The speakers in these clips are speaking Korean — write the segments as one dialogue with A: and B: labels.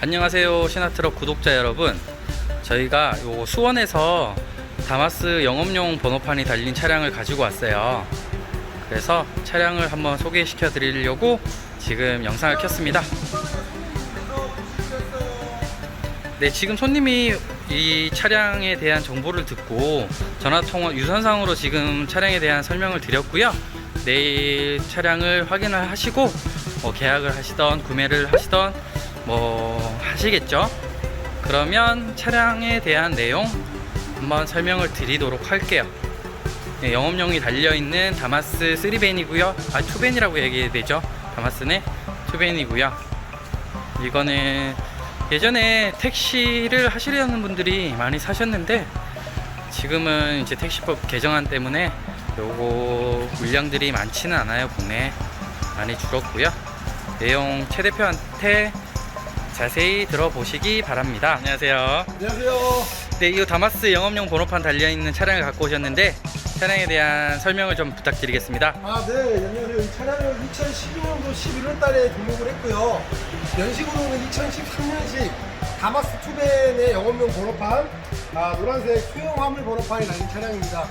A: 안녕하세요 신화트럭 구독자 여러분. 저희가 요 수원에서 다마스 영업용 번호판이 달린 차량을 가지고 왔어요. 그래서 차량을 한번 소개시켜 드리려고 지금 영상을 켰습니다. 네 지금 손님이 이 차량에 대한 정보를 듣고 전화통화 유선상으로 지금 차량에 대한 설명을 드렸고요. 내일 차량을 확인을 하시고 뭐 계약을 하시던 구매를 하시던 뭐 하시겠죠? 그러면 차량에 대한 내용 한번 설명을 드리도록 할게요. 네, 영업용이 달려있는 다마스 3벤이고요. 아 2벤이라고 얘기해야 되죠? 다마스는 2벤이고요. 이거는 예전에 택시를 하시려는 분들이 많이 사셨는데 지금은 이제 택시법 개정안 때문에 요거 물량들이 많지는 않아요 국내에. 많이 줄었고요. 내용 최 대표한테 자세히 들어보시기 바랍니다 안녕하세요
B: 안녕하세요.
A: 네, 이 다마스 영업용 번호판 달려있는 차량을 갖고 오셨는데 차량에 대한 설명을 좀 부탁드리겠습니다
B: 아, 네. 안녕하세요. 이 차량을 2012년도 11월 달에 등록을 했고요. 연식으로는 2013년식 다마스 투벤의 영업용 번호판, 아, 노란색 수용 화물 번호판이 달린 차량입니다.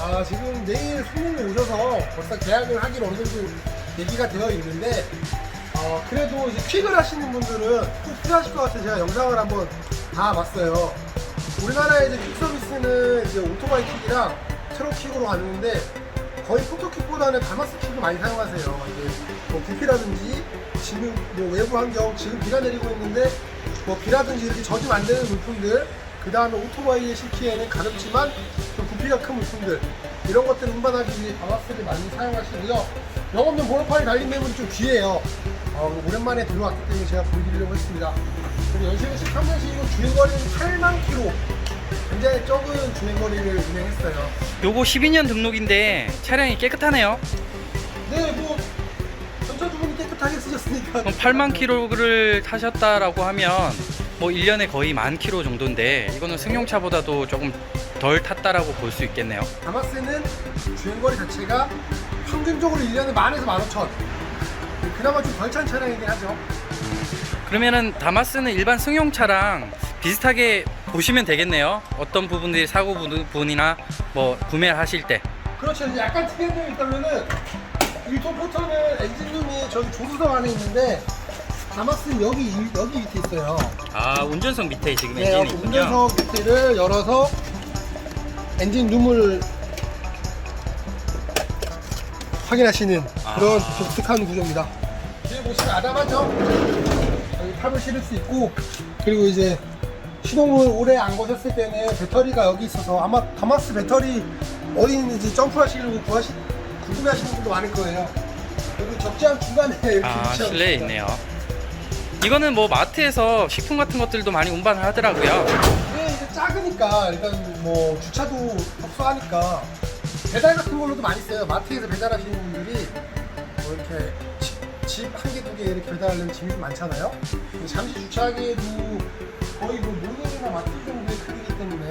B: 아, 지금 내일 손님이 오셔서 벌써 계약을 하기로 어느 정도 얘기가 되어 있는데, 어, 그래도 이제 퀵을 하시는 분들은 꼭 필요하실 것 같아서 제가 영상을 한번 다 봤어요. 우리나라의 이제 퀵 서비스는 이제 오토바이 퀵이랑 트럭 퀵으로 가는데 거의 포토킥보다는 다마스 킥을 많이 사용하세요. 이제 뭐 부피라든지 지금 뭐 외부 환경 지금 비가 내리고 있는데 뭐 비라든지 이렇게 젖으면 안 되는 물품들 그 다음에 오토바이에 싣기에는 가볍지만 좀 부피가 큰 물품들 이런 것들 운반하기 위해 다마스를 많이 사용하시고요. 영업용 번호판이 달린 매물이 좀 귀해요. 어, 오랜만에 들어왔기 때문에 제가 보여드리려고 했습니다. 그리고 연식은 13년식이고 주행거리는 8만 킬로 굉장히 적은 주행거리를 운행했어요.
A: 요거 12년 등록인데 차량이 깨끗하네요
B: 네, 뭐 전차 두 분이 깨끗하게 쓰셨으니까.
A: 그럼 8만 킬로를 타셨다라고 하면 뭐 1년에 거의 만 킬로 정도인데 이거는 승용차보다도 조금 덜 탔다라고 볼 수 있겠네요
B: 다마스는 주행거리 자체가 평균적으로 1년에 만에서 만 오천. 그나마 좀 덜찬 차량이긴 하죠.
A: 그러면은 다마스는 일반 승용차랑 비슷하게 보시면 되겠네요 어떤 부분들이 사고 부- 부분이나 뭐 구매를 하실 때
B: 그렇죠. 이제 약간 특이한 점이 있다면은 일톤 포터는 엔진룸이 저기 조수석 안에 있는데 다마스는 여기 여기 밑에 있어요.
A: 아 운전석 밑에 지금
B: 네,
A: 엔진이 있군요
B: 운전석 밑에를 열어서 엔진 룸을 확인하시는 그런
A: 아.
B: 독특한 구조입니다. 뒤에 보시면 아담하죠? 여기 탑을 실을 수 있고 그리고 이제 시동을 오래 안 거셨을 때는 배터리가 여기 있어서 아마 다마스 배터리 어디 있는지 점프하시려고 구하시, 궁금해하시는 분도 많을 거예요. 그리고 적재함 중간에 이렇게
A: 아
B: 위치하고
A: 실내에. 있네요 이거는 뭐 마트에서 식품 같은 것들도 많이 운반을 하더라고요
B: 이게 이제 작으니까 일단 뭐 주차도 협소하니까 배달 같은 걸로도 많이 써요. 마트에서 배달하시는 분들이 뭐 이렇게 집 한 개 두개 이렇게 배달하는 짐이 좀 많잖아요. 잠시 주차하기에도 거의 뭐 모닝이나 마트 정도의 크기이기 때문에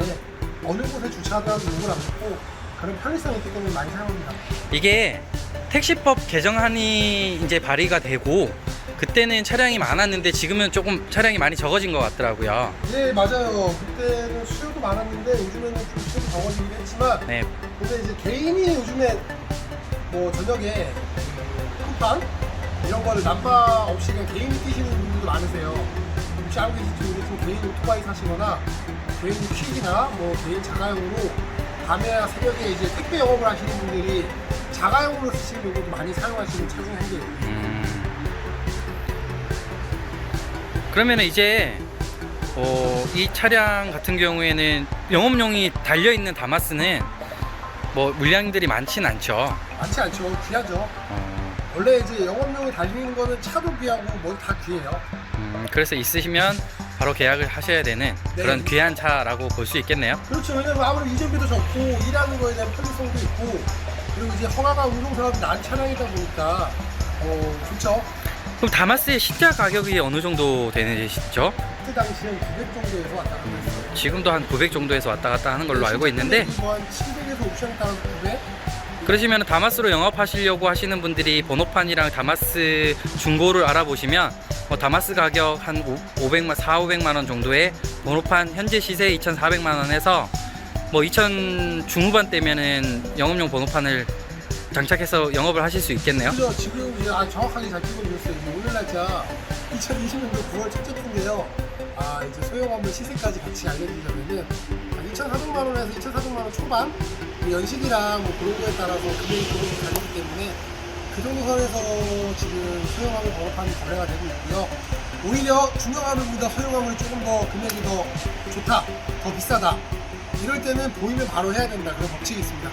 B: 어느 곳에 주차하더라도 욕을 안 먹고 그런 편리성이 있기 때문에 많이 사용합니다.
A: 이게 택시법 개정안이 이제 발의가 되고 그때는 차량이 많았는데 지금은 조금 차량이 많이 적어진 것 같더라고요.
B: 네 맞아요. 그때는 수요도 많았는데 요즘에는 좀 수요도 적어지긴 했지만
A: 네,
B: 근데 이제 개인이 요즘에 뭐 저녁에 쿠팡 이런 거를 남바 없이 그냥 개인이 뛰시는 분들도 많으세요. 혹시 알고 계실지 모르겠지만 개인 오토바이 사시거나 개인 퀵이나 뭐 개인 자가용으로 밤에나 새벽에 이제 택배 영업을 하시는 분들이 자가용으로 쓰시려고도 많이 사용하시는 차 중에 한 개예요.
A: 음. 그러면 이제 어, 이 차량 같은 경우에는 영업용이 달려 있는 다마스는 뭐 물량들이 많진 않죠.
B: 많지 않죠. 귀하죠.
A: 어,
B: 원래 이제 영업용이 달리는 거는 차도 귀하고 뭐 다 귀해요.
A: 음, 그래서 있으시면 바로 계약을 하셔야 되는 그런
B: 네.
A: 귀한 차라고 볼 수 있겠네요.
B: 그렇죠. 왜냐면 아무래도 이전비도 적고 일하는 거에 대한 편리성도 있고 그리고 이제 허가가 운송 사업이 난 차량이다 보니까 어 좋죠.
A: 그럼 다마스의 시가 가격이 어느 정도 되시죠?
B: 그때 당시엔 900 정도에서 왔다 갔다 했어요.
A: 지금도 한 900 정도에서 왔다 갔다 하는 걸로 알고 있는데
B: 뭐 한 700에서 옵션에 따라서 900
A: 그러시면 다마스로 영업하시려고 하시는 분들이 번호판이랑 다마스 중고를 알아보시면 뭐 다마스 가격 한 500만 4, 500만 원 정도의 번호판 현재 시세 2,400만 원에서 뭐 2,000 중후반 때면은 영업용 번호판을 장착해서 영업을 하실 수 있겠네요.
B: 지금 아, 정확하게 잘 찍어주셨어요. 오늘 날짜 2020년도 9월 첫째 주인데요. 아 이제 소형화물 시세까지 같이 알려드리려면은 2,400만 원에서 2,400만 원 초반 그 연식이랑 뭐 그런 거에 따라서 금액이 조금 다르기 때문에 그 정도 선에서 지금 소형화물 번호판이 거래가 되고 있고요. 오히려 중형화물보다 소형화물이 조금 더 금액이 더 좋다, 더 비싸다. 이럴 때는 보이면 바로 해야 된다. 그런 법칙이 있습니다.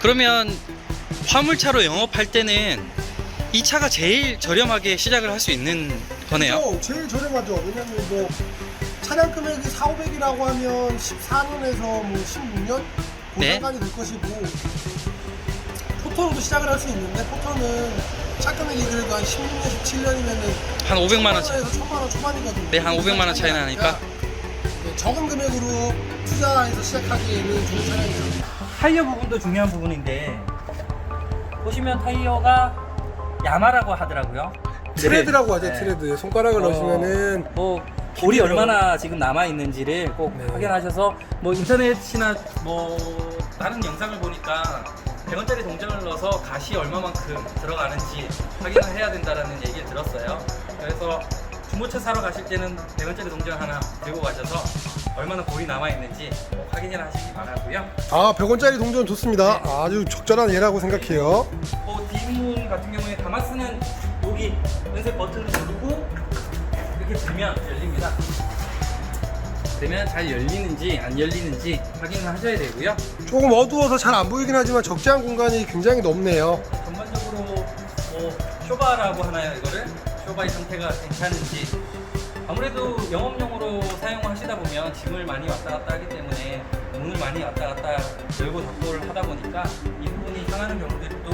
A: 그러면 화물차로 영업할 때는 이 차가 제일 저렴하게 시작을 할 수 있는 거네요.
B: 그렇죠. 제일 저렴하죠. 왜냐면 뭐 차량 금액이 4, 500이라고 하면 14년에서 뭐 16년 그
A: 네.
B: 상관이 될 것이고 포터로도 시작을 할 수 있는데 포터는 차 금액이 그래도 한 16년, 17년이면은
A: 한 500만 원 차이.
B: 에서 1000만 원 초반이거든요.
A: 네, 한 500만 원 차이 나니까.
B: 네, 적은 금액으로 투자해서 시작하기에는 좋은 차량이죠.
A: 타이어 부분도 중요한 부분인데 보시면 타이어가 야마라고 하더라고요.
B: 트레드라고 하죠.
A: 네.
B: 트레드. 손가락을
A: 어,
B: 넣으시면은
A: 뭐 볼이 얼마나 지금 남아 있는지를 꼭
B: 네.
A: 확인하셔서 뭐 인터넷이나 뭐 다른 영상을 보니까 100원짜리 동전을 넣어서 가시 얼마만큼 들어가는지 확인을 해야 된다라는 얘기를 들었어요. 그래서 중고차 사러 가실 때는 100원짜리 동전 하나 들고 가셔서 얼마나 볼이 남아 있는지 꼭 확인을 하시기 바라고요.
B: 아 100원짜리 동전 좋습니다. 아주 적절한 예라고 생각해요.
A: 어, 뒷문 같은 경우에 다마스는 여기 은색 버튼을 누르고 이렇게 들면 열립니다. 그러면 잘 열리는지 안 열리는지 확인을 하셔야 되고요.
B: 조금 어두워서 잘 안 보이긴 하지만 적재한 공간이 굉장히 넓네요.
A: 전반적으로 뭐 쇼바라고 하나요 이거를? 쇼바의 상태가 괜찮은지 아무래도 영업용으로 사용하시다 보면 짐을 많이 왔다 갔다 하기 때문에 문을 많이 왔다 갔다 열고 닫고를 하다 보니까 이 부분이 상하는 경우들이 또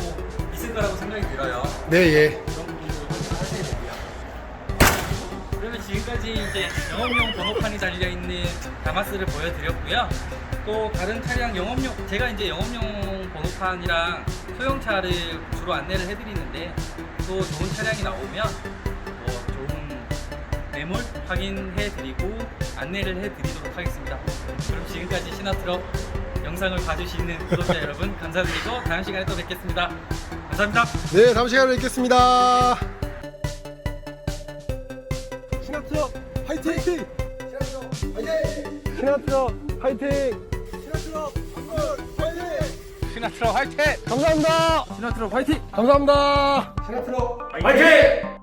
A: 있을 거라고 생각이 들어요.
B: 네, 예.
A: 지금까지 이제 영업용 번호판이 달려 있는 다마스를 보여드렸고요. 또 다른 차량 영업용 제가 이제 영업용 번호판이랑 소형차를 주로 안내를 해드리는데 또 좋은 차량이 나오면 뭐 좋은 매물 확인해드리고 안내를 해드리도록 하겠습니다. 그럼 지금까지 시나트럭 영상을 봐주시는 구독자 여러분 감사드리고 다음 시간에 또 뵙겠습니다. 감사합니다.
B: 네, 다음 시간에 뵙겠습니다. 신합트럭 화이팅! 화이팅! 화이팅! 신합트럭 화이팅!
A: 시나트럭 화이팅!
B: 감사합니다.
A: 시나트럭 화이팅!
B: 감사합니다. 신합트럭
A: 화이팅!